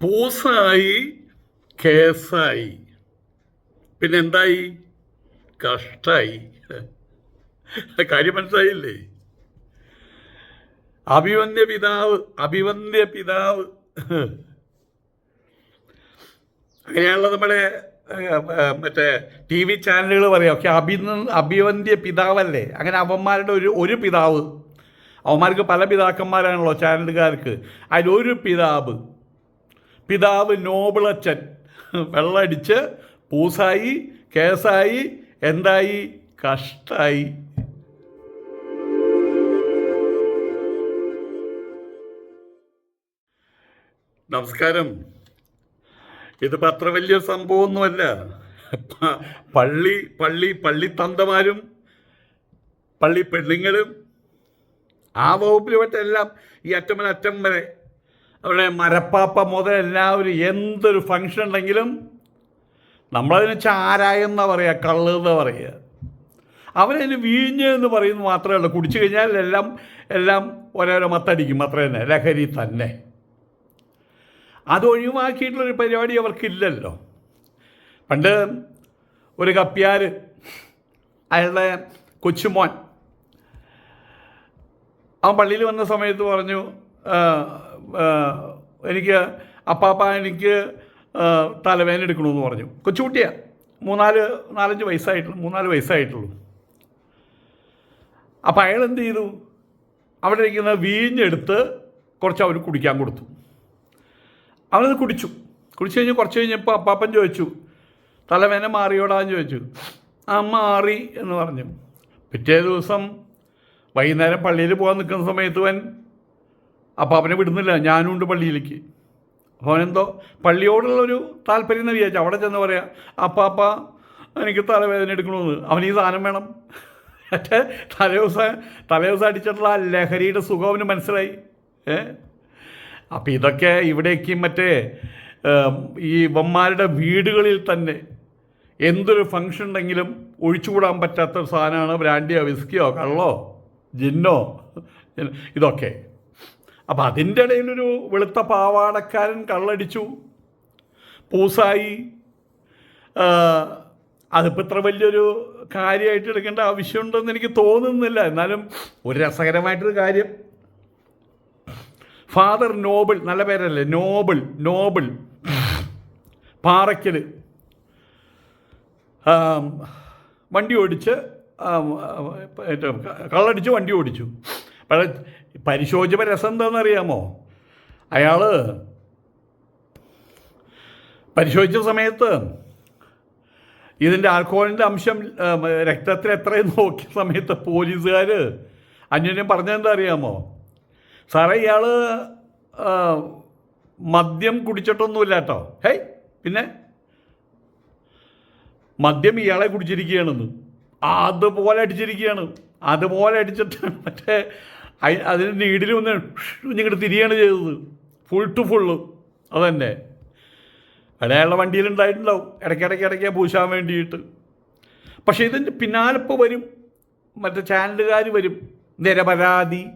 പൂസായി കേസായി. പിന്നെന്തായി? കഷ്ടായി. കാര്യം മനസ്സിലായില്ലേ? അഭിവന്യ പിതാവ് അഭിവന്യ പിതാവ്. അങ്ങനെയാണല്ലോ നമ്മുടെ മറ്റേ ടി വി ചാനലുകൾ പറയാം ഒക്കെ അഭി അഭിവന്യ പിതാവല്ലേ? അങ്ങനെ അവന്മാരുടെ ഒരു ഒരു പിതാവ്. അവന്മാർക്ക് പല പിതാക്കന്മാരാണല്ലോ ചാനലുകാർക്ക്. അതിലൊരു പിതാവ്. പിതാവ് നോബിളച്ചൻ വെള്ളടിച്ച് പൂസായി കേസായി എന്തായി? കഷ്ടായി. നമസ്കാരം. ഇതിപ്പോൾ അത്ര വലിയ സംഭവമൊന്നുമല്ല. പള്ളി പള്ളി പള്ളി തന്തമാരും പള്ളി പെണ്ണുങ്ങളും ആ വകുപ്പിൽ പറ്റെല്ലാം ഈ അറ്റം അറ്റം വരെ അവിടെ മരപ്പാപ്പ മുതൽ എല്ലാവരും എന്തൊരു ഫങ്ഷൻ ഉണ്ടെങ്കിലും നമ്മളതിന് ചാരായെന്നാ പറയുക കള്ള് എന്ന് പറയുക അവരതിന് വീഞ്ഞ് എന്ന് പറയുന്നത് മാത്രമേ ഉള്ളൂ. കുടിച്ചു കഴിഞ്ഞാൽ എല്ലാം എല്ലാം ഓരോരോ മത്തടിക്കും. അത്ര തന്നെ ലഹരി തന്നെ. അത് ഒഴിവാക്കിയിട്ടുള്ളൊരു പരിപാടി അവർക്കില്ലല്ലോ. പണ്ട് ഒരു കപ്പ്യാർ അയാളുടെ കൊച്ചുമോൻ അവൻ പള്ളിയിൽ വന്ന സമയത്ത് പറഞ്ഞു "ആ, ആ, എനിക്ക് അപ്പാപ്പ എനിക്ക് തലവേദന എടുക്കണമെന്ന് പറഞ്ഞു. കൊച്ചുകുട്ടിയാണ് മൂന്നാൽ നാലഞ്ച് വയസ്സായിട്ടുള്ളൂ മൂന്നാൽ വയസ്സായിട്ടുള്ളൂ. അപ്പം അയാൾ എന്ത് ചെയ്തു അവിടെ ഇരിക്കുന്ന വീഞ്ഞെടുത്ത് കുറച്ച് അവർ കുടിക്കാൻ കൊടുത്തു. അവനത് കുടിച്ചു. കുടിച്ചു കഴിഞ്ഞ് കുറച്ച് കഴിഞ്ഞപ്പോൾ അപ്പാപ്പൻ ചോദിച്ചു തലവേന മാറിയോടാന്ന് ചോദിച്ചു. ആ മാറി എന്ന് പറഞ്ഞു. പിറ്റേ ദിവസം വൈകുന്നേരം പള്ളിയിൽ പോകാൻ നിൽക്കുന്ന സമയത്ത് അവൻ അപ്പാപ്പനെ വിടുന്നില്ല. ഞാനും ഉണ്ട് പള്ളിയിലേക്ക്. അപ്പോൾ അവനെന്തോ പള്ളിയോടുള്ളൊരു താല്പര്യം എന്ന് വിചാരിച്ചു. അവിടെ ചെന്ന് പറയാം അപ്പാപ്പ എനിക്ക് തലവേദന എടുക്കണമെന്ന് അവന് ഈ സാധനം വേണം. മറ്റേ തലേദിവസം തലേദിവസം അടിച്ചിട്ടുള്ള ആ ലഹരിയുടെ സുഖം അവന് മനസ്സിലായി. ഏ? അപ്പം ഇതൊക്കെ ഇവിടേക്ക് മറ്റേ ഈ വമ്മാരുടെ വീടുകളിൽ തന്നെ എന്തൊരു ഫങ്ഷൻ ഉണ്ടെങ്കിലും ഒഴിച്ചുകൂടാൻ പറ്റാത്ത സാധനമാണ് ബ്രാൻഡിയോ വിസ്കിയോ കള്ളോ ജിന്നോ ഇതൊക്കെ. അപ്പം അതിന്റെ ഇടയിലൊരു വെളുത്ത പാവാടക്കാരൻ കള്ളടിച്ചു. പൂസായി. അതിപ്പോൾ ഇത്ര വലിയൊരു കാര്യമായിട്ട് എടുക്കേണ്ട ആവശ്യമുണ്ടെന്ന് എനിക്ക് തോന്നുന്നില്ല. എന്നാലും ഒരു രസകരമായിട്ടൊരു കാര്യം. ഫാദർ നോബിൾ നല്ല പേരല്ലേ? നോബിൾ നോബിൾ. പാറയ്ക്കൽ വണ്ടി ഓടിച്ച് കള്ളടിച്ച് വണ്ടി ഓടിച്ചു. പക്ഷേ പരിശോധിച്ചപ്പോൾ രസം എന്താണെന്നറിയാമോ? അയാൾ പരിശോധിച്ച സമയത്ത് ഇതിന്റെ ആൽക്കോഹോളിന്റെ അംശം രക്തത്തിൽ എത്രയും നോക്കിയ സമയത്ത് പോലീസുകാർ അന്യോന്യം പറഞ്ഞതെന്താ അറിയാമോ സാറേ ഇയാൾ മദ്യം കുടിച്ചിട്ടൊന്നുമില്ല കേട്ടോ. ഹേയ് പിന്നെ? മദ്യം ഇയാളെ കുടിച്ചിരിക്കുകയാണെന്ന്. അതുപോലെ അടിച്ചിരിക്കുകയാണ്. അതുപോലെ അടിച്ചിട്ട് മറ്റേ അതിന് നീഡിൽ ഒന്ന് ഇങ്ങോട്ട് തിരിയാണ് ചെയ്തത്. ഫുൾ ടു ഫുള്ള് അതന്നെ. അയാളുടെ വണ്ടിയിലുണ്ടായിട്ടുണ്ടാവും ഇടയ്ക്കിടയ്ക്ക് ഇടയ്ക്ക് പൂശാൻ വേണ്ടിയിട്ട്. പക്ഷേ ഇതിന്റെ പിന്നാലിപ്പോൾ വരും. മറ്റേ ചാനലുകാർ വരും. നിരപരാധി.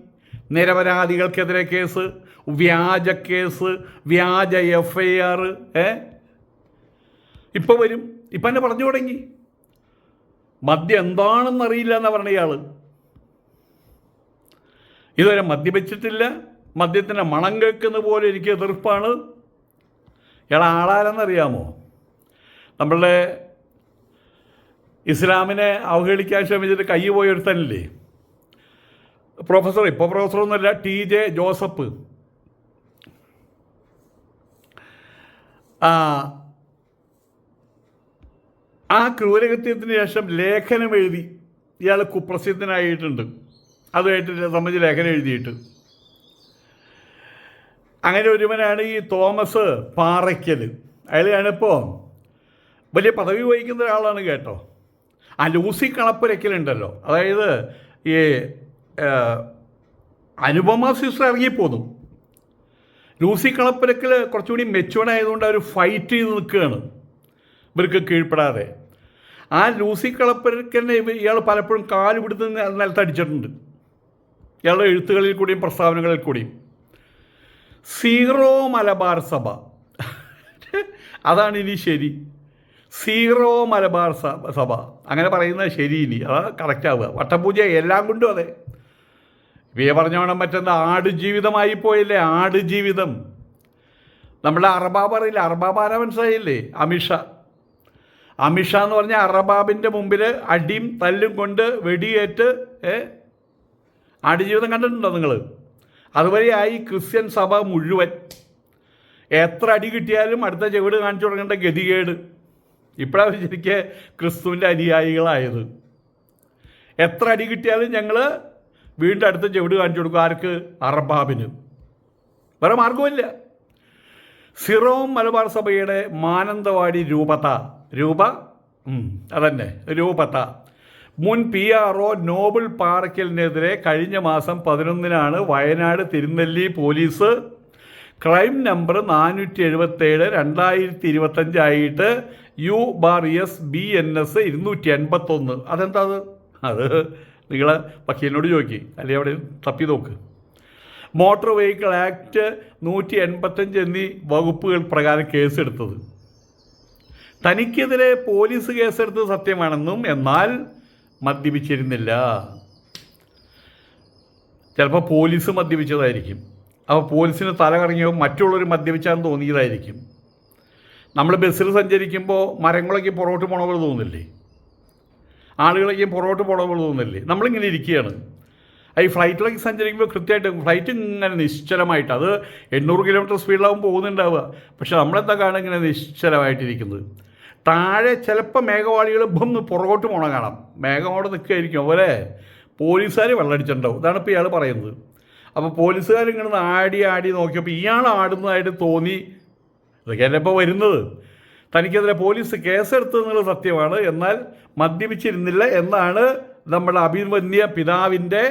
നിരപരാധികൾക്കെതിരെ കേസ്. വ്യാജ കേസ്. വ്യാജ എഫ് ഐ ആർ ഏ? ഇപ്പോൾ വരും. ഇപ്പം എന്നെ പറഞ്ഞു തുടങ്ങി. മദ്യം എന്താണെന്നറിയില്ല അറിയില്ല എന്നാ പറഞ്ഞ ഇയാൾ ഇതുവരെ മദ്യപിച്ചിട്ടില്ല. മദ്യത്തിന്റെ മണം കേൾക്കുന്ന പോലെ എനിക്ക് എതിർപ്പാണ്. ഇയാൾ ആളാരെന്നറിയാമോ? നമ്മളുടെ ഇസ്ലാമിനെ അവഹേളിക്കാൻ ശ്രമിച്ചിട്ട് കൈ പോയ ഒരുത്തനില്ലേ? പ്രൊഫസർ ഇപ്പോൾ പ്രൊഫസറൊന്നുമല്ല ടി ജെ ജോസഫ്. ആ ക്രൂരകൃത്യത്തിന് ശേഷം ലേഖനം എഴുതി ഇയാൾ കുപ്രസിദ്ധനായിട്ടുണ്ട്. അതുമായിട്ട് സംബന്ധിച്ച് ലേഖനം എഴുതിയിട്ട്. അങ്ങനെ ഒരുവനാണ് ഈ തോമസ് പാറയ്ക്കൽ അയാളാണിപ്പോൾ വലിയ പദവി വഹിക്കുന്ന ഒരാളാണ് കേട്ടോ. ആ ലൂസി കണപ്പുരയ്ക്കലുണ്ടല്ലോ അതായത് ഈ അനുപമ സിസ്റ്റർ ഇറങ്ങിപ്പോന്നു ലൂസി കണപ്പുരക്കൽ കുറച്ചുകൂടി മെച്ചുവേർഡ് ആയതുകൊണ്ട് അവർ ഫൈറ്റ് ചെയ്ത് നിൽക്കുകയാണ്. ഇവർക്ക് കീഴ്പ്പെടാതെ. ആ ലൂസി കളപ്പുരക്കലിനെ ഇയാൾ പലപ്പോഴും കാൽ പിടുത്ത് നെ- നിലത്തടിച്ചിട്ടുണ്ട്. ഇയാളുടെ എഴുത്തുകളിൽ കൂടിയും പ്രസ്താവനകളിൽ കൂടിയും. സീറോ മലബാർ സഭ. അതാണ് ഇനി ശരി. സീറോ മലബാർ സഭ. അങ്ങനെ പറയുന്നത് ശരി ഇനി. അത് കറക്റ്റ് ആവുക. വട്ടപൂജ എല്ലാം കൊണ്ടും അതെ. ഇവയെ പറഞ്ഞോണം മറ്റെന്താ? ആടുജീവിതമായി പോയില്ലേ? ആടുജീവിതം നമ്മുടെ അറബാബ് അറിയില്ല? അറബാബ് ആരാ മനസ്സിലായില്ലേ അമിഷ. അമിഷ എന്ന് പറഞ്ഞാൽ അറബാബിന്റെ മുമ്പിൽ അടിയും തല്ലും കൊണ്ട് വെടിയേറ്റ് ആടുജീവിതം കണ്ടിട്ടുണ്ടോ നിങ്ങൾ അതുവരെയായി ക്രിസ്ത്യൻ സഭ മുഴുവൻ എത്ര അടി കിട്ടിയാലും അടുത്ത ചെവിട് കാണിച്ചു തുടങ്ങേണ്ട ഗതികേട്. ഇപ്പോഴാണ് ശരിക്കും ക്രിസ്തുവിന്റെ അനുയായികളായത്. എത്ര അടി കിട്ടിയാലും ഞങ്ങൾ വീണ്ടും അടുത്ത ചെവിട് കാണിച്ചു കൊടുക്കും ആർക്ക്? അറബാബിന്. വേറെ മാർഗമില്ല സിറോ മലബാർ സഭയുടെ മാനന്തവാടി രൂപത. രൂപ? അതന്നെ. രൂപത. മുൻ പി ആർ ഒ നോബിൾ പാറയ്ക്കലിനെതിരെ കഴിഞ്ഞ മാസം പതിനൊന്നിനാണ് Wayanad Thirunelli police crime number നാനൂറ്റി എഴുപത്തേഴ് രണ്ടായിരത്തി ഇരുപത്തഞ്ചായിട്ട് U bar S B N S ഇരുന്നൂറ്റി എൺപത്തൊന്ന് അതെന്താ അത്? അത് നിങ്ങൾ വക്കീലിനോട് ചോദിക്കി. അല്ലെങ്കിൽ അവിടെ തപ്പി നോക്ക്. മോട്ടോർ വെഹിക്കിൾ ആക്ട് നൂറ്റി എൺപത്തഞ്ച് എന്നീ വകുപ്പുകൾ പ്രകാരം കേസെടുത്തത്. തനിക്കെതിരെ പോലീസ് കേസെടുത്തത് സത്യമാണെന്നും എന്നാൽ മദ്യപിച്ചിരുന്നില്ല. ചിലപ്പോൾ പോലീസ് മദ്യപിച്ചതായിരിക്കും. അപ്പോൾ പോലീസിന് തല കറങ്ങിയോ മറ്റുള്ളവർ മദ്യപിച്ചാന്ന് തോന്നിയതായിരിക്കും. നമ്മൾ ബസ്സിൽ സഞ്ചരിക്കുമ്പോൾ മരങ്ങളൊക്കെ പുറകോട്ട് പോണ പോലെ തോന്നില്ലേ? ആളുകളൊക്കെ പുറകോട്ട് പോണ പോലെ തോന്നില്ലേ? നമ്മളിങ്ങനെ ഇരിക്കുകയാണ് ഈ ഫ്ലൈറ്റിലൊക്കെ സഞ്ചരിക്കുമ്പോൾ കൃത്യമായിട്ട് ഫ്ലൈറ്റ് ഇങ്ങനെ നിശ്ചലമായിട്ട് അത് എണ്ണൂറ് കിലോമീറ്റർ സ്പീഡിലാവും പോകുന്നുണ്ടാവുക. പക്ഷെ നമ്മളെന്താ കാണുക ഇങ്ങനെ നിശ്ചലമായിട്ടിരിക്കുന്നത്? താഴെ ചിലപ്പോൾ മേഘവാളികൾ ഇപ്പം പുറകോട്ട് പോണ കാണാം. മേഘമോടെ നിൽക്കുകയായിരിക്കും അതുപോലെ പോലീസുകാർ വെള്ളടിച്ചിട്ടുണ്ടാവും. ഇതാണ് ഇപ്പോൾ ഇയാൾ പറയുന്നത്. അപ്പോൾ പോലീസുകാർ ഇങ്ങനെ ആടി ആടി നോക്കിയപ്പോൾ ഇയാൾ ആടുന്നതായിട്ട് തോന്നി. ഇതൊക്കെയല്ലേ ഇപ്പോൾ വരുന്നത്? തനിക്കെതിരെ പോലീസ് കേസെടുത്തെന്നുള്ളത് സത്യമാണ്. എന്നാൽ മദ്യപിച്ചിരുന്നില്ല എന്നാണ് നമ്മുടെ അഭിമന്യ പിതാവിന്റെ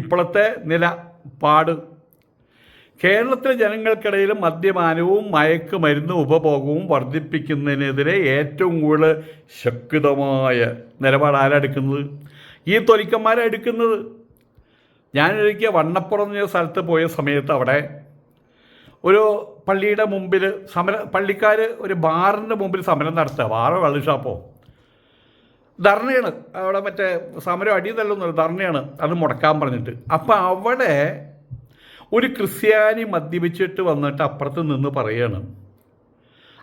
ഇപ്പോഴത്തെ നിലപാട്. കേരളത്തിലെ ജനങ്ങൾക്കിടയിൽ മദ്യപാനവും മയക്കുമരുന്ന് ഉപഭോഗവും വർദ്ധിപ്പിക്കുന്നതിനെതിരെ ഏറ്റവും കൂടുതൽ ശക്തമായ നിലപാട് ആരെടുക്കുന്നത് ഈ തൊലിക്കന്മാരാണ് എടുക്കുന്നത്. ഞാനൊരിക്കൽ വണ്ണപ്പുറം എന്ന സ്ഥലത്ത് പോയ സമയത്ത് അവിടെ ഒരു പള്ളിയുടെ മുമ്പിൽ സമര പള്ളിക്കാർ ഒരു ബാറിന്റെ മുമ്പിൽ സമരം നടത്തുക. ബാറോ കള്ളുഷാപ്പോ ധർണയാണ്. അവിടെ മറ്റേ സമരം അടി തല്ലുന്നത് ധർണയാണ്. അത് മുടക്കാൻ പറഞ്ഞിട്ട്. അപ്പം അവിടെ ഒരു ക്രിസ്ത്യാനി മദ്യപിച്ചിട്ട് വന്നിട്ട് അപ്പുറത്ത് നിന്ന് പറയാണ്.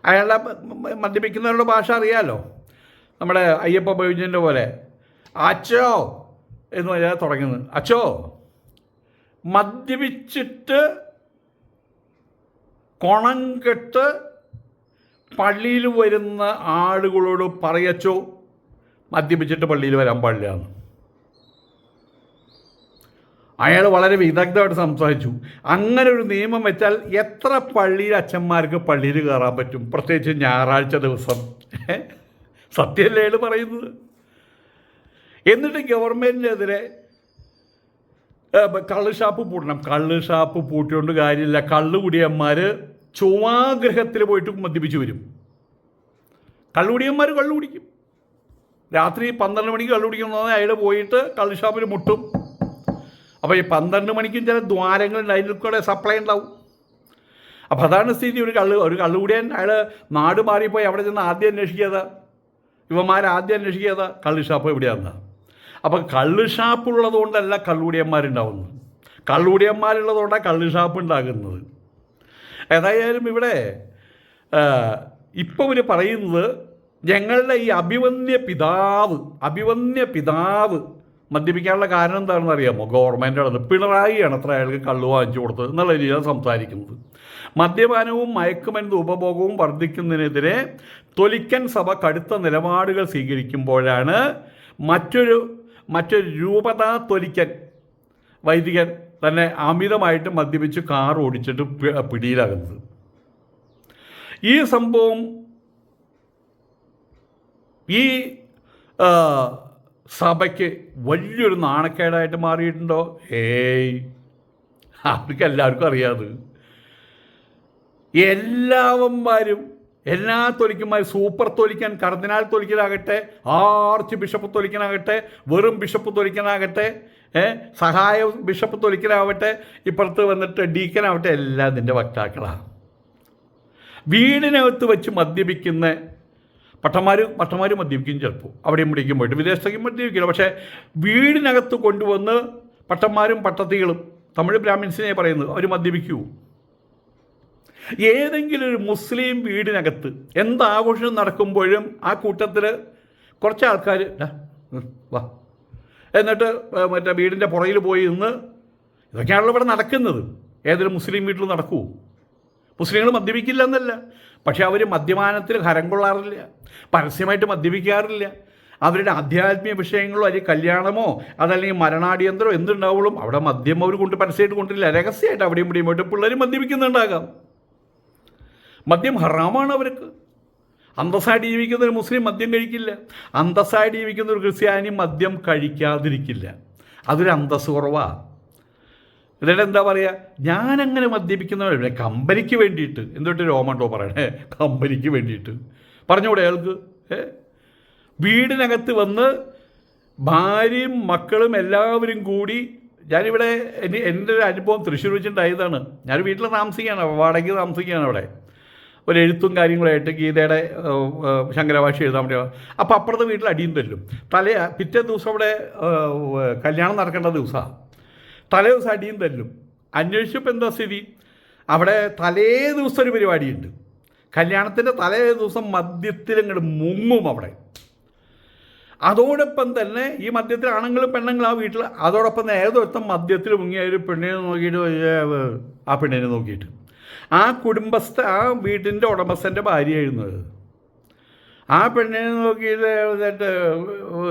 അയാളുടെ മ- മദ്യപിക്കുന്നവരുടെ ഭാഷ അറിയാലോ? നമ്മുടെ അയ്യപ്പ ബൈജന്റെ പോലെ. അച്ചോ എന്ന് പറഞ്ഞാൽ തുടങ്ങുന്നത്. അച്ചോ മദ്യപിച്ചിട്ട് കൊണം കെട്ട് പള്ളിയിൽ വരുന്ന ആളുകളോട് പറയച്ചോ? മദ്യപിച്ചിട്ട് പള്ളിയിൽ വരാൻ പാടില്ലാന്ന് അയാൾ വളരെ വിദഗ്ധമായിട്ട് സംസാരിച്ചു. അങ്ങനെ ഒരു നിയമം വെച്ചാൽ എത്ര പള്ളിയിൽ അച്ഛന്മാർക്ക് പള്ളിയിൽ കയറാൻ പറ്റും? പ്രത്യേകിച്ച് ഞായറാഴ്ച ദിവസം? സത്യമല്ലേ അയാൾ പറയുന്നത്? എന്നിട്ട് ഗവൺമെന്റിനെതിരെ കള്ള് ഷാപ്പ് പൂട്ടണം. കള്ള് ഷാപ്പ് പൂട്ടിയോണ്ട് കാര്യമില്ല. കള്ളുകുടിയന്മാർ ചുവാഗ്രഹത്തിൽ പോയിട്ട് മദ്യപിച്ച് വരും. കള്ളുകുടിയന്മാർ കള്ളു കുടിക്കും. രാത്രി പന്ത്രണ്ട് മണിക്ക് കള്ളു കുടിക്കുന്നതാണ് അയാൾ പോയിട്ട് കള്ള് ഷാപ്പിൽ മുട്ടും. അപ്പോൾ ഈ പന്ത്രണ്ട് മണിക്കും ചില ദ്വാരങ്ങളുണ്ട് അതിൽ കൂടെ സപ്ലൈ ഉണ്ടാവും. അപ്പോൾ അതാണ് സ്ഥിതി. ഒരു കള്ളു ഒരു കള്ളുകൂടിയൻ അയാൾ നാട് മാറിപ്പോയി അവിടെ ചെന്ന് ആദ്യം അന്വേഷിക്കുക ഇവന്മാരാദ്യം ആദ്യം കള്ളു ഷാപ്പ് എവിടെയാണെന്നാ അപ്പം കള്ളു ഷാപ്പ് ഉള്ളതുകൊണ്ടല്ല കള്ളുകൂടിയന്മാരുണ്ടാവുന്നത്. കള്ളുകൂടിയന്മാരുള്ളതുകൊണ്ടാണ് കള്ളു ഷാപ്പ് ഉണ്ടാകുന്നത്. ഏതായാലും ഇവിടെ ഇപ്പം ഇവർ പറയുന്നത് ഞങ്ങളുടെ ഈ അഭിവന്യ പിതാവ് അഭിവന്യ പിതാവ് മദ്യപിക്കാനുള്ള കാരണം എന്താണെന്ന് അറിയാമോ? ഗവൺമെന്റ് അടുത്ത് പിണറായിയാണ് അത്ര അയാൾക്ക് കള്ളു വാങ്ങിച്ചു കൊടുത്തത് എന്നുള്ള രീതിയിലാണ് സംസാരിക്കുന്നത്. മദ്യപാനവും മയക്കുമരുന്ന് ഉപഭോഗവും വർദ്ധിക്കുന്നതിനെതിരെ തൊലിക്കൻ സഭ കടുത്ത നിലപാടുകൾ സ്വീകരിക്കുമ്പോഴാണ് മറ്റൊരു മറ്റൊരു രൂപതാ തൊലിക്കൻ വൈദികൻ തന്നെ അമിതമായിട്ട് മദ്യപിച്ച് കാർ ഓടിച്ചിട്ട് പിടിയിലാകുന്നത്. ഈ സംഭവം ഈ സഭയ്ക്ക് വലിയൊരു നാണക്കേടായിട്ട് മാറിയിട്ടുണ്ടോ? ഏയ്. അവർക്ക് എല്ലാവർക്കും അറിയാത്. എല്ലാവന്മാരും എല്ലാ തൊലിക്കന്മാരും സൂപ്പർ തൊലിക്കാൻ കർദിനാൾ തൊലിക്കനാകട്ടെ ആർച്ച് ബിഷപ്പ് തൊലിക്കനാകട്ടെ വെറും ബിഷപ്പ് തൊലിക്കനാകട്ടെ സഹായ ബിഷപ്പ് തൊലിക്കനാവട്ടെ ഇപ്പുറത്ത് വന്നിട്ട് ഡീക്കനാവട്ടെ എല്ലാം നിന്റെ വക്താക്കളാണ് വീടിനകത്ത് വെച്ച് മദ്യപിക്കുന്ന പട്ടന്മാർ പട്ടന്മാർ മദ്യപിക്കും ചിലപ്പോൾ അവിടെ ഇവിടേക്കും പോയിട്ട് വിദേശത്തേക്കും മദ്യപിക്കില്ല. പക്ഷേ വീടിനകത്ത് കൊണ്ടുവന്ന് പട്ടന്മാരും പട്ടത്തികളും തമിഴ് ബ്രാഹ്മിൻസിനെ പറയുന്നത് അവർ മദ്യപിക്കൂ. ഏതെങ്കിലും ഒരു മുസ്ലിം വീടിനകത്ത് എന്താഘോഷം നടക്കുമ്പോഴും ആ കൂട്ടത്തിൽ കുറച്ച് ആൾക്കാർ വാ. എന്നിട്ട് മറ്റേ വീടിന്റെ പുറയിൽ പോയി നിന്ന് ഇതൊക്കെയാണല്ലോ ഇവിടെ നടക്കുന്നത്. ഏതൊരു മുസ്ലിം വീട്ടിൽ നടക്കൂ. മുസ്ലിങ്ങൾ മദ്യപിക്കില്ല എന്നല്ല പക്ഷെ അവർ മദ്യപാനത്തിൽ ഹരം കൊള്ളാറില്ല. പരസ്യമായിട്ട് മദ്യപിക്കാറില്ല. അവരുടെ ആധ്യാത്മിക വിഷയങ്ങളോ അല്ലെങ്കിൽ കല്യാണമോ അതല്ലെങ്കിൽ മരണാടിയന്തരോ എന്തുണ്ടാവുള്ളൂ അവിടെ മദ്യം അവർ കൊണ്ട് പരസ്യമായിട്ട് കൊണ്ടില്ല രഹസ്യമായിട്ട് അവിടെയും ഇവിടെയും പോയിട്ട് പിള്ളേർ മദ്യപിക്കുന്നുണ്ടാകാം. മദ്യം ഹറാമാണ് അവർക്ക്. അന്തസ്സായിട്ട് ജീവിക്കുന്ന ഒരു മുസ്ലിം മദ്യം കഴിക്കില്ല. അന്തസ്സായിട്ട് ജീവിക്കുന്ന ഒരു ക്രിസ്ത്യാനി മദ്യം കഴിക്കാതിരിക്കില്ല. അതൊരു അന്തസ് കുറവാണ് എന്നിട്ട് എന്താ പറയുക ഞാനങ്ങനെ മദ്യപിക്കുന്നവരല്ല കമ്പനിക്ക് വേണ്ടിയിട്ട്. എന്തൊട്ട് രോമണ്ടോ പറയണേ? കമ്പനിക്ക് വേണ്ടിയിട്ട്. പറഞ്ഞൂടെ അയാൾക്ക്? വീടിനകത്ത് വന്ന് ഭാര്യയും മക്കളും എല്ലാവരും കൂടി ഞാനിവിടെ എന്റെ എന്റെ ഒരു അനുഭവം തൃശ്ശൂർ വെച്ചിട്ടുണ്ടായതാണ്. ഞാൻ വീട്ടിൽ താമസിക്കുകയാണ് വാടകയ്ക്ക് താമസിക്കുകയാണ് അവിടെ. ഒരു എഴുത്തും കാര്യങ്ങളായിട്ട് ഗീതയുടെ ശങ്കരഭാഷ എഴുതാൻ വേണ്ടി അപ്പോൾ അപ്പുറത്തെ വീട്ടിൽ അടിയും തല്ലും തലേ പിറ്റേ ദിവസം അവിടെ കല്യാണം നടക്കേണ്ട ദിവസമാണ്. തലേ ദിവസം അടിയും തല്ലും. അന്വേഷിച്ചപ്പോൾ എന്താ സ്ഥിതി? അവിടെ തലേ ദിവസം ഒരു പരിപാടിയുണ്ട്. കല്യാണത്തിന്റെ തലേ ദിവസം മദ്യത്തിൽ മുങ്ങും അവിടെ. അതോടൊപ്പം തന്നെ ഈ മദ്യത്തിൽ ആണുങ്ങളും പെണ്ണുങ്ങളും ആ വീട്ടിൽ അതോടൊപ്പം തന്നെ ഏതൊരുത്തം മദ്യത്തിൽ മുങ്ങിയ ഒരു പെണ്ണിനെ നോക്കിയിട്ട് ആ പെണ്ണിനെ നോക്കിയിട്ട്. ആ കുടുംബസ്ഥ ആ വീട്ടിന്റെ ഉടമസ്ഥന്റെ ഭാര്യയായിരുന്നു അത്. ആ പെണ്ണിനെ നോക്കിയിട്ട് എന്നിട്ട്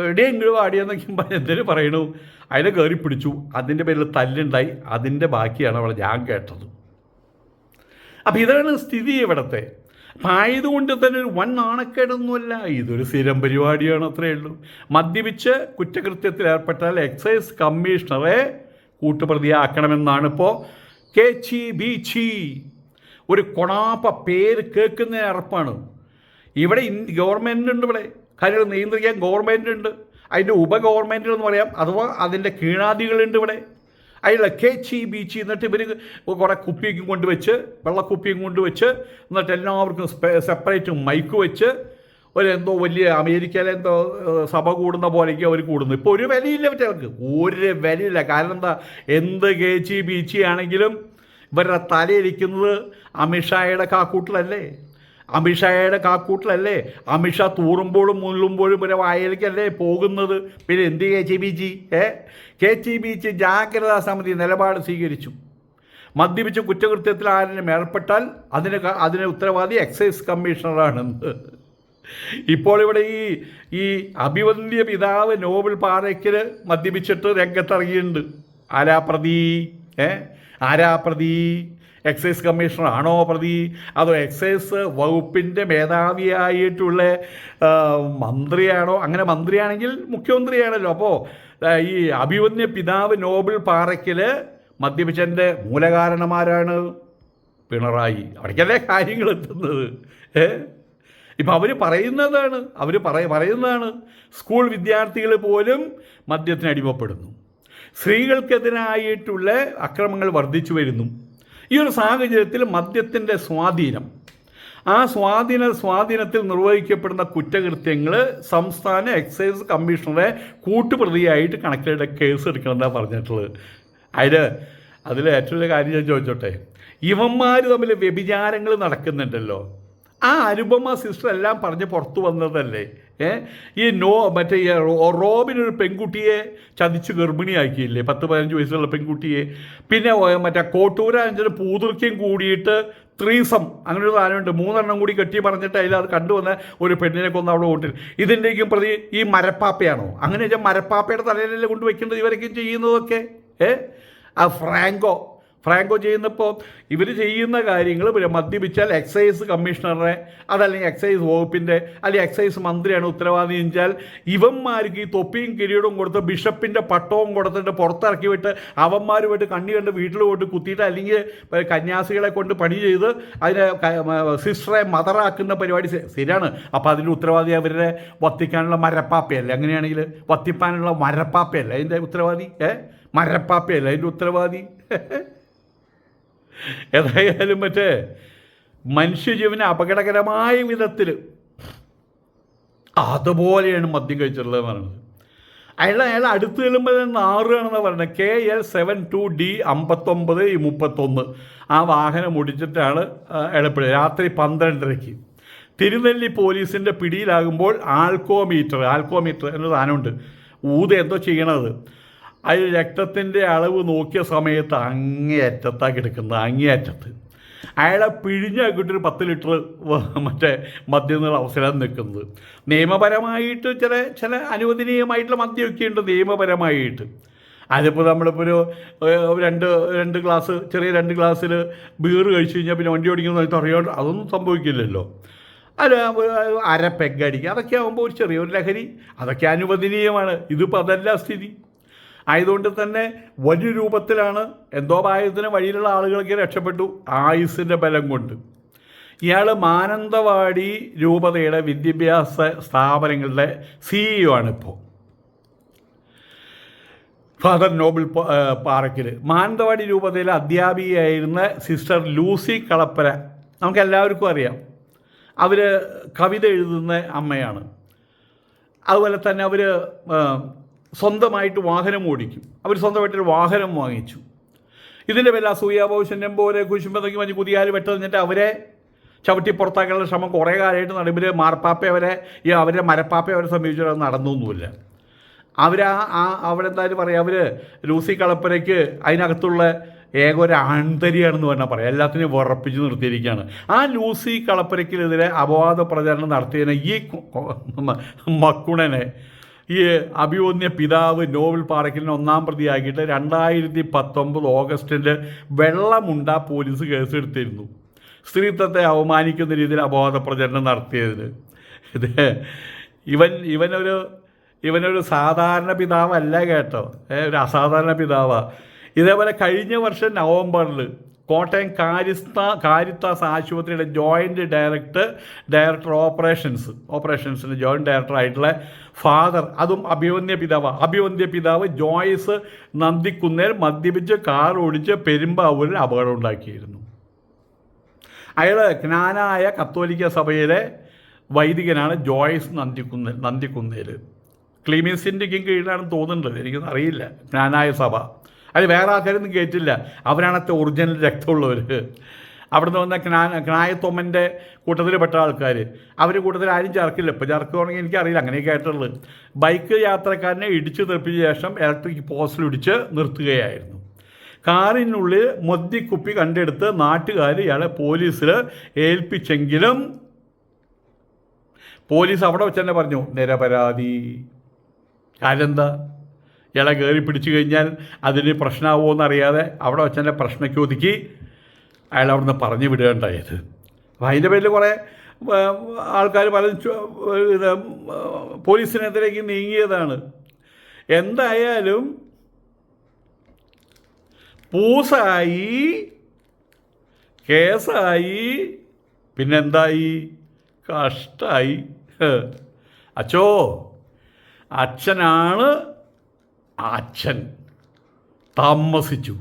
എടി എങ്കിലും ആടിയെന്നൊക്കെ എന്തേലും പറയണു? അതിനെ കയറി പിടിച്ചു. അതിന്റെ പേരിൽ തല്ലുണ്ടായി. അതിന്റെ ബാക്കിയാണ് അവളെ ഞാൻ കേട്ടത്. അപ്പം ഇതാണ് സ്ഥിതി ഇവിടത്തെ. അപ്പം ആയതുകൊണ്ട് തന്നെ ഒരു വൻ നാണക്കേടൊന്നുമല്ല. ഇതൊരു സ്ഥിരം പരിപാടിയാണ് അത്രയേ ഉള്ളൂ. മദ്യപിച്ച് കുറ്റകൃത്യത്തിൽ ഏർപ്പെട്ടാൽ എക്സൈസ് കമ്മീഷണറെ കൂട്ടുപ്രതിയാക്കണമെന്നാണ് ഇപ്പോൾ കെ ചി ബി ചി. ഒരു കൊണാപ്പ പേര് കേൾക്കുന്നതിന് അറപ്പാണ്. ഇവിടെ ഗവൺമെന്റ് ഉണ്ട് ഇവിടെ. കാര്യങ്ങൾ നിയന്ത്രിക്കാൻ ഗവൺമെന്റ് ഉണ്ട്. അതിന്റെ ഉപ ഗവൺമെന്റ് എന്ന് പറയാം. അഥവാ അതിന്റെ കീഴാദികളുണ്ട് ഇവിടെ. അതിലുള്ള കേച്ചി ബീച്ചി എന്നിട്ട് ഇവർ കുറേ കുപ്പിയൊക്കെ കൊണ്ടുവച്ച് വെള്ളക്കുപ്പിയും കൊണ്ടുവച്ച് എന്നിട്ട് എല്ലാവർക്കും സെപ്പറേറ്റ് മൈക്ക് വെച്ച് ഒരു എന്തോ വലിയ അമേരിക്കയിലെ എന്തോ സഭ കൂടുന്ന പോലെയൊക്കെ അവർ കൂടുന്നു. ഇപ്പോൾ ഒരു വിലയില്ല മറ്റവർക്ക് ഒരു വിലയില്ല. കാരണം എന്താ? എന്ത് കേച്ചി ബീച്ചി ആണെങ്കിലും ഇവരുടെ തലയിരിക്കുന്നത് അമിത്ഷായുടെ കാക്കൂട്ടിലല്ലേ? അമിത്ഷായുടെ കാക്കൂട്ടിലല്ലേ? അമിഷ തൂറുമ്പോഴും മുള്ളുമ്പോഴും പിന്നെ വായയിലേക്കല്ലേ പോകുന്നത്? പിന്നെ എന്ത് കെ ചി ബി ജി? ഏ? കെ ചി ബി ജി ജാഗ്രതാ സമിതി നിലപാട് സ്വീകരിച്ചു. മദ്യപിച്ച് കുറ്റകൃത്യത്തിൽ ആരെങ്കിലും ഏർപ്പെട്ടാൽ അതിന് അതിന് ഉത്തരവാദി എക്സൈസ് കമ്മീഷണറാണെന്ന്. ഇപ്പോൾ ഇവിടെ ഈ ഈ അഭിവന്ദ്യ പിതാവ് നോബൽ പാറയ്ക്കൽ മദ്യപിച്ചിട്ട് രംഗത്തിറങ്ങിയിട്ടുണ്ട്. ആരാ പ്രതി? ഏ? ആരാ പ്രതി? എക്സൈസ് കമ്മീഷണർ ആണോ പ്രതി? അതോ എക്സൈസ് വകുപ്പിന്റെ മേധാവിയായിട്ടുള്ള മന്ത്രിയാണോ? അങ്ങനെ മന്ത്രിയാണെങ്കിൽ മുഖ്യമന്ത്രിയാണല്ലോ. അപ്പോൾ ഈ അഭിവന്യ പിതാവ് നോബൽ പാറയ്ക്കൽ മദ്യപിച്ചന്റെ മൂലകാരണമാരാണ് പിണറായി. അവിടേക്കല്ലേ കാര്യങ്ങൾ എത്തുന്നത്? ഏ? ഇപ്പം അവർ പറയുന്നതാണ്. അവർ പറയ പറയുന്നതാണ്. സ്കൂൾ വിദ്യാർത്ഥികൾ പോലും മദ്യത്തിന് അടിമപ്പെടുന്നു. സ്ത്രീകൾക്കെതിരായിട്ടുള്ള അക്രമങ്ങൾ വർദ്ധിച്ചു വരുന്നു. ഈ ഒരു സാഹചര്യത്തിൽ മദ്യത്തിന്റെ സ്വാധീനം. ആ സ്വാധീന സ്വാധീനത്തിൽ നിർവഹിക്കപ്പെടുന്ന കുറ്റകൃത്യങ്ങൾ സംസ്ഥാന എക്സൈസ് കമ്മീഷണറെ കൂട്ടുപ്രതിയായിട്ട് കണക്കിലെടുത്ത കേസ് എടുക്കണമെന്നാണ് പറഞ്ഞിട്ടുള്ളത്. അതിൽ അതിൽ ഏറ്റവും വലിയ കാര്യം ഞാൻ ചോദിച്ചോട്ടെ. ഇവന്മാർ തമ്മിൽ വ്യഭിചാരങ്ങൾ നടക്കുന്നുണ്ടല്ലോ. ആ അനുപമ സിസ്റ്റർ എല്ലാം പറഞ്ഞ് പുറത്തു വന്നതല്ലേ? ഈ നോ മറ്റേ റോബിനൊരു പെൺകുട്ടിയെ ചതിച്ച് ഗർഭിണിയാക്കിയില്ലേ? പത്ത് പതിനഞ്ച് വയസ്സുള്ള പെൺകുട്ടിയെ. പിന്നെ മറ്റേ കോട്ടൂരാഞ്ചൊരു അഞ്ചിന് പൂതുർക്കിയും കൂടിയിട്ട് ത്രീസം. അങ്ങനെ ഒരു സാധനമുണ്ട്. മൂന്നെണ്ണം കൂടി കെട്ടി പറഞ്ഞിട്ട് അതിൽ അത് കണ്ടുവന്ന ഒരു പെണ്ണിനെ കൊന്ന് അവിടെ കൊണ്ടിൽ ഇതിന്റെയും പ്രതി ഈ മരപ്പാപ്പയാണോ? അങ്ങനെ വെച്ചാൽ മരപ്പാപ്പയുടെ തലയിലല്ലേ കൊണ്ട് വെക്കേണ്ടത് ഇവരൊക്കെ ചെയ്യുന്നതൊക്കെ? ഏ? ആ ഫ്രാങ്കോ. ഫ്രാങ്കോ ചെയ്യുന്നപ്പോൾ ഇവർ ചെയ്യുന്ന കാര്യങ്ങൾ പിന്നെ മദ്യപിച്ചാൽ എക്സൈസ് കമ്മീഷണറെ അതല്ലെങ്കിൽ എക്സൈസ് വകുപ്പിന്റെ അല്ലെങ്കിൽ എക്സൈസ് മന്ത്രിയാണ് ഉത്തരവാദി വെച്ചാൽ ഇവന്മാർക്ക് ഈ തൊപ്പിയും കിരീടവും കൊടുത്ത് ബിഷപ്പിന്റെ പട്ടവും കൊടുത്തിട്ട് പുറത്തിറക്കി വിട്ട് അവന്മാരുമായിട്ട് കണ്ണി കണ്ട് വീട്ടിൽ പോയിട്ട് കുത്തിയിട്ട് അല്ലെങ്കിൽ കന്യാസികളെ കൊണ്ട് പണി ചെയ്ത് അതിനെ സിസ്റ്ററെ മദറാക്കുന്ന പരിപാടി ശരിയാണ്. അപ്പോൾ അതിന്റെ ഉത്തരവാദി അവരുടെ വത്തിക്കാനുള്ള മരപ്പാപ്പയല്ലേ? അങ്ങനെയാണെങ്കിൽ വത്തിപ്പാനുള്ള മരപ്പാപ്പയല്ലേ അതിന്റെ ഉത്തരവാദി? ഏ? മരപ്പാപ്പയല്ലേ അതിന്റെ ഉത്തരവാദി? ഏതായാലും മറ്റേ മനുഷ്യജീവന് അപകടകരമായ വിധത്തിൽ അതുപോലെയാണ് മദ്യം കഴിച്ചിട്ടുള്ളത് പറയുന്നത്. അയാൾ അയാൾ അടുത്ത് ചെല്ലുമ്പോൾ നാറുകയാണെന്ന് പറയുന്നത്. K L seven two D അമ്പത്തൊമ്പത് മുപ്പത്തൊന്ന്. ആ വാഹനം ഓടിച്ചിട്ടാണ് എളുപ്പത് രാത്രി പന്ത്രണ്ടരയ്ക്ക്. തിരുനെല്ലി പോലീസിന്റെ പിടിയിലാകുമ്പോൾ ആൽക്കോമീറ്റർ ആൽക്കോമീറ്റർ എന്നൊരു സാധനമുണ്ട്. ഊത എന്തോ ചെയ്യണത്. അതിൽ രക്തത്തിന്റെ അളവ് നോക്കിയ സമയത്ത് അങ്ങേയറ്റത്താണ് കിടക്കുന്നത് അങ്ങേയറ്റത്ത്. അയാളെ പിഴിഞ്ഞ കിട്ടിയൊരു പത്ത് ലിറ്റർ മറ്റേ മദ്യം എന്നുള്ള അവസരം നിൽക്കുന്നത്. നിയമപരമായിട്ട് ചില ചില അനുവദനീയമായിട്ടുള്ള മദ്യമൊക്കെ ഉണ്ട് നിയമപരമായിട്ട്. അതിപ്പോൾ നമ്മളിപ്പോൾ ഒരു രണ്ട് രണ്ട് ഗ്ലാസ് ചെറിയ രണ്ട് ഗ്ലാസ്സിൽ ബീർ കഴിച്ചു കഴിഞ്ഞാൽ പിന്നെ വണ്ടി ഓടിക്കുന്ന സമയത്ത് അറിയാണ്ട് അതൊന്നും സംഭവിക്കില്ലല്ലോ. അല്ല അര പെഗ് അടിക്കുക അതൊക്കെ ആകുമ്പോൾ ഒരു ചെറിയൊരു ലഹരി. അതൊക്കെ അനുവദനീയമാണ്. ഇതിപ്പോൾ അതല്ല സ്ഥിതി. ആയതുകൊണ്ട് തന്നെ വലിയ രൂപത്തിലാണ് എന്തോ ഭാഗ്യത്തിന് വഴിയിലുള്ള ആളുകളൊക്കെ രക്ഷപ്പെട്ടു ആയുസിന്റെ ബലം കൊണ്ട്. ഇയാൾ മാനന്തവാടി രൂപതയുടെ വിദ്യാഭ്യാസ സ്ഥാപനങ്ങളുടെ സിഇഒ ആണ് ഇപ്പോൾ ഫാദർ നോബിൾ പാറയ്ക്കൽ മാനന്തവാടി രൂപതയിലെ അധ്യാപികയായിരുന്ന സിസ്റ്റർ ലൂസി കളപ്പര. നമുക്കെല്ലാവർക്കും അറിയാം. അവർ കവിത എഴുതുന്ന അമ്മയാണ്. അതുപോലെ തന്നെ അവർ സ്വന്തമായിട്ട് വാഹനം ഓടിക്കും. അവർ സ്വന്തമായിട്ടൊരു വാഹനം വാങ്ങിച്ചു. ഇതിന്റെ പേരിൽ അസൂയാഭോഷന്റെ പോലെ കുശുമ്പതയ്ക്ക് മഞ്ഞ് കുതിയാൽ വെട്ടതിഞ്ഞിട്ട് അവരെ ചവിട്ടി പുറത്താക്കാനുള്ള ശ്രമം കുറേ കാലമായിട്ട് നടുമ്പിൽ മാർപ്പാപ്പ അവരെ ഈ അവരെ മരപ്പാപ്പ അവരെ സമീപിച്ചിട്ട് അത് നടന്നൊന്നുമില്ല. അവർ ആ ആ അവരെന്തായാലും പറയാം അവർ ലൂസി കളപ്പരയ്ക്ക് അതിനകത്തുള്ള ഏക ഒരു ആൺതരിയാണെന്ന് പറഞ്ഞാൽ പറയാം. എല്ലാത്തിനെയും ഉറപ്പിച്ച് നിർത്തിയിരിക്കുകയാണ്. ആ ലൂസി കളപ്പനയ്ക്കെതിരെ അപവാദ പ്രചാരണം നടത്തിയതിനെ ഈ മക്കുണനെ ഈ അഭിമന്യ പിതാവ് നോവൽ പാറയ്ക്കലിനെ ഒന്നാം പ്രതിയാക്കിയിട്ട് രണ്ടായിരത്തി പത്തൊമ്പത് ഓഗസ്റ്റിൽ വെള്ളമുണ്ട പോലീസ് കേസെടുത്തിരുന്നു. സ്ത്രീത്വത്തെ അവമാനിക്കുന്ന രീതിയിൽ അപവാദ പ്രചരണം നടത്തിയതിന്. ഇത് ഇവൻ ഇവനൊരു ഇവനൊരു സാധാരണ പിതാവല്ല കേട്ടോ. ഒരു അസാധാരണ പിതാവാണ് ഇതേപോലെ കഴിഞ്ഞ വർഷം നവംബറിൽ കോട്ടയം കാരിസ്ത കാരിത്താസ് ആശുപത്രിയുടെ ജോയിന്റ് ഡയറക്ടർ ഡയറക്ടർ ഓപ്പറേഷൻസ് ഓപ്പറേഷൻസിന്റെ ജോയിന്റ് ഡയറക്ടറായിട്ടുള്ള ഫാദർ അതും അഭിവന്യ പിതാവ്. അഭിവന്യ പിതാവ് ജോയ്സ് നന്ദിക്കുന്നേൽ മദ്യപിച്ച് കാർ ഓടിച്ച് പെരുമ്പാവൂരിൽ അപകടം ഉണ്ടാക്കിയിരുന്നു. അയാൾ ജ്ഞാനായ കത്തോലിക്ക സഭയിലെ വൈദികനാണ് ജോയ്സ് നന്ദിക്കുന്നേൽ നന്ദിക്കുന്നേൽ. ക്ലീമിൻസിന്റെ കീഴിലാണെന്ന് തോന്നുന്നുണ്ട്. എനിക്കൊന്നും അറിയില്ല. ജ്ഞാനായ സഭ. അത് വേറെ ആൾക്കാരൊന്നും കേട്ടില്ല അവരാണത്തെ ഒറിജിനൽ രക്തമുള്ളവർ അവിടുന്ന് വന്ന ജ്ഞാന ക്നായത്തൊമ്മന്റെ കൂട്ടത്തിൽപ്പെട്ട ആൾക്കാർ അവർ കൂട്ടത്തിൽ ആരും ചേർക്കില്ല. ഇപ്പോൾ ചേർക്കുകയാണെങ്കിൽ എനിക്കറിയില്ല. അങ്ങനെയൊക്കെ ആയിട്ടുള്ളത്. ബൈക്ക് യാത്രക്കാരനെ ഇടിച്ചു തെറിപ്പിച്ച ശേഷം ഇലക്ട്രിക് പോസ്റ്റിൽ ഇടിച്ച് നിർത്തുകയായിരുന്നു. കാറിനുള്ളിൽ മദ്യക്കുപ്പി കണ്ടെടുത്ത് നാട്ടുകാർ ഇയാളെ പോലീസിൽ ഏൽപ്പിച്ചെങ്കിലും പോലീസ് അവിടെ വെച്ച് തന്നെ പറഞ്ഞു നിരപരാധി. കാരെന്താ ഇയാളെ കയറി പിടിച്ചു കഴിഞ്ഞാൽ അതിന് പ്രശ്നമാവുമോ എന്നറിയാതെ അവിടെ വെച്ച് പ്രശ്നമൊക്കെ ഒതുക്കി അയാൾ അവിടുന്ന് പറഞ്ഞു വിടുകയുണ്ടായത് അപ്പം അതിന്റെ പേരിൽ കുറേ ആൾക്കാർ പല ഇത് പോലീസിനെതിരേക്ക് നീങ്ങിയതാണ്. എന്തായാലും പൂസായി കേസായി പിന്നെന്തായി? കഷ്ടായി. അച്ചോ അച്ഛനാണ് അച്ഛൻ താമസിച്ചു.